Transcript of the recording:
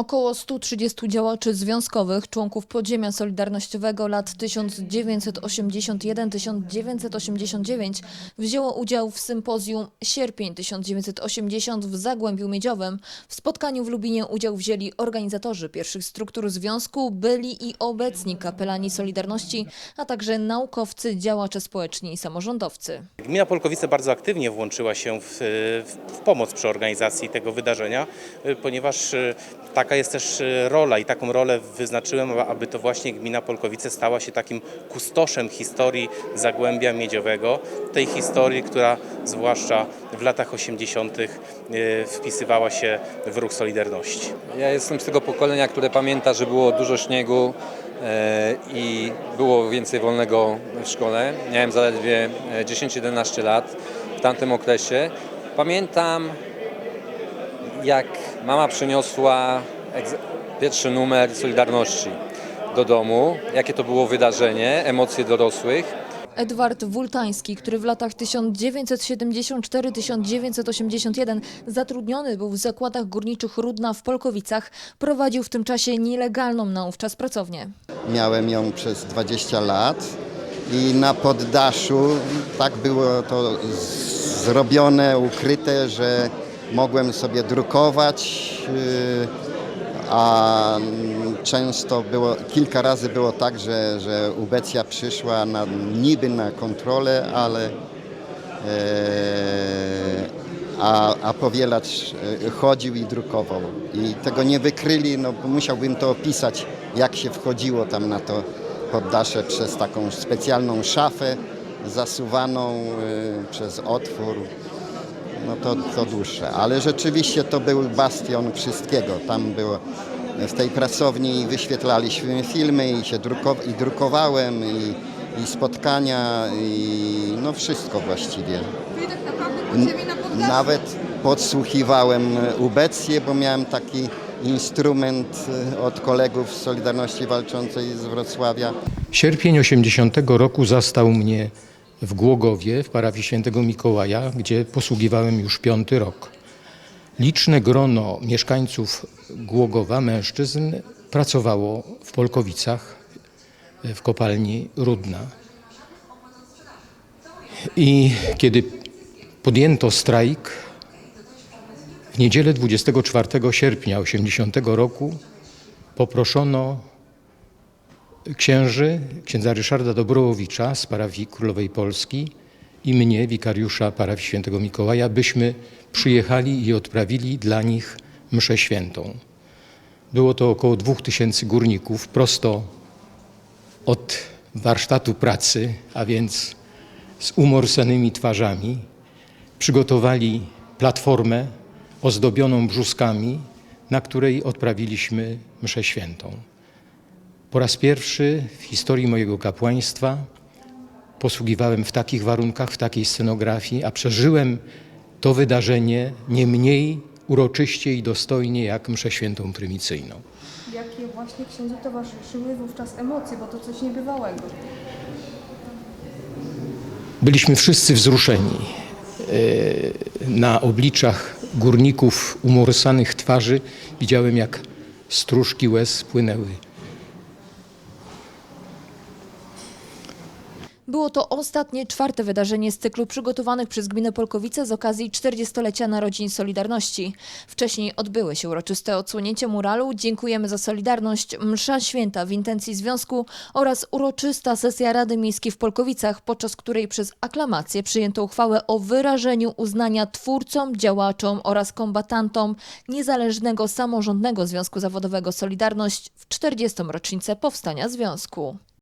Około 130 działaczy związkowych, członków podziemia solidarnościowego lat 1981-1989 wzięło udział w sympozjum Sierpień 1980 w Zagłębiu Miedziowym. W spotkaniu w Lubinie udział wzięli organizatorzy pierwszych struktur związku, byli i obecni kapelani Solidarności, a także naukowcy, działacze społeczni i samorządowcy. Gmina Polkowice bardzo aktywnie włączyła się w, w, pomoc przy organizacji tego wydarzenia, ponieważ y, taka jest też y, rola i taką rolę wyznaczyłem, aby to właśnie gmina Polkowice stała się takim kustoszem historii Zagłębia Miedziowego, tej historii, która zwłaszcza w latach 80. y, wpisywała się w ruch Solidarności. Ja jestem z tego pokolenia, które pamięta, że było dużo śniegu e, i było więcej wolnego w szkole. Miałem zaledwie e, 10-11 lat w tamtym okresie. Pamiętam, jak mama przyniosła pierwszy numer Solidarności do domu, jakie to było wydarzenie, emocje dorosłych. Edward Wultański, który w latach 1974-1981 zatrudniony był w zakładach górniczych Rudna w Polkowicach, prowadził w tym czasie nielegalną na ówczas pracownię. Miałem ją przez 20 lat i na poddaszu tak było to zrobione, ukryte, że mogłem sobie drukować, yy, a mm, często było, kilka razy było tak, że, że ubecja przyszła na, niby na kontrolę, ale e, a, a powielacz e, chodził i drukował. I tego nie wykryli, no musiałbym to opisać, jak się wchodziło tam na to poddasze przez taką specjalną szafę zasuwaną e, przez otwór. No to, to dłuższe, ale rzeczywiście to był bastion wszystkiego. Tam było w tej pracowni wyświetlaliśmy filmy i się druko, i drukowałem i, i spotkania i no wszystko właściwie. Czyli tak naprawdę na. Nawet podsłuchiwałem ubecję, bo miałem taki instrument e, od kolegów z Solidarności Walczącej z Wrocławia. Sierpień 80 roku zastał mnie w Głogowie, w parafii świętego Mikołaja, gdzie posługiwałem już piąty rok. Liczne grono mieszkańców Głogowa, mężczyzn, pracowało w Polkowicach, w kopalni Rudna. I kiedy podjęto strajk, w niedzielę 24 sierpnia 80 roku poproszono księży, księdza Ryszarda Dobrołowicza z parafii Królowej Polski i mnie, wikariusza parafii świętego Mikołaja, byśmy przyjechali i odprawili dla nich mszę świętą. Było to około dwóch tysięcy górników, prosto od warsztatu pracy, a więc z umorsanymi twarzami. Przygotowali platformę ozdobioną brzuskami, na której odprawiliśmy mszę świętą. Po raz pierwszy w historii mojego kapłaństwa posługiwałem w takich warunkach, w takiej scenografii, a przeżyłem to wydarzenie nie mniej uroczyście i dostojnie jak mszę świętą prymicyjną. Jakie właśnie księdzu towarzyszyły wówczas emocje, bo to coś niebywałego. Byliśmy wszyscy wzruszeni. E, Na obliczach górników umorsanych twarzy widziałem, jak stróżki łez płynęły. Było to ostatnie, czwarte wydarzenie z cyklu przygotowanych przez Gminę Polkowice z okazji 40-lecia narodzin Solidarności. Wcześniej odbyły się uroczyste odsłonięcie muralu Dziękujemy za Solidarność, msza święta w intencji związku oraz uroczysta sesja Rady Miejskiej w Polkowicach, podczas której przez aklamację przyjęto uchwałę o wyrażeniu uznania twórcom, działaczom oraz kombatantom Niezależnego Samorządnego Związku Zawodowego Solidarność w 40. rocznicę powstania związku.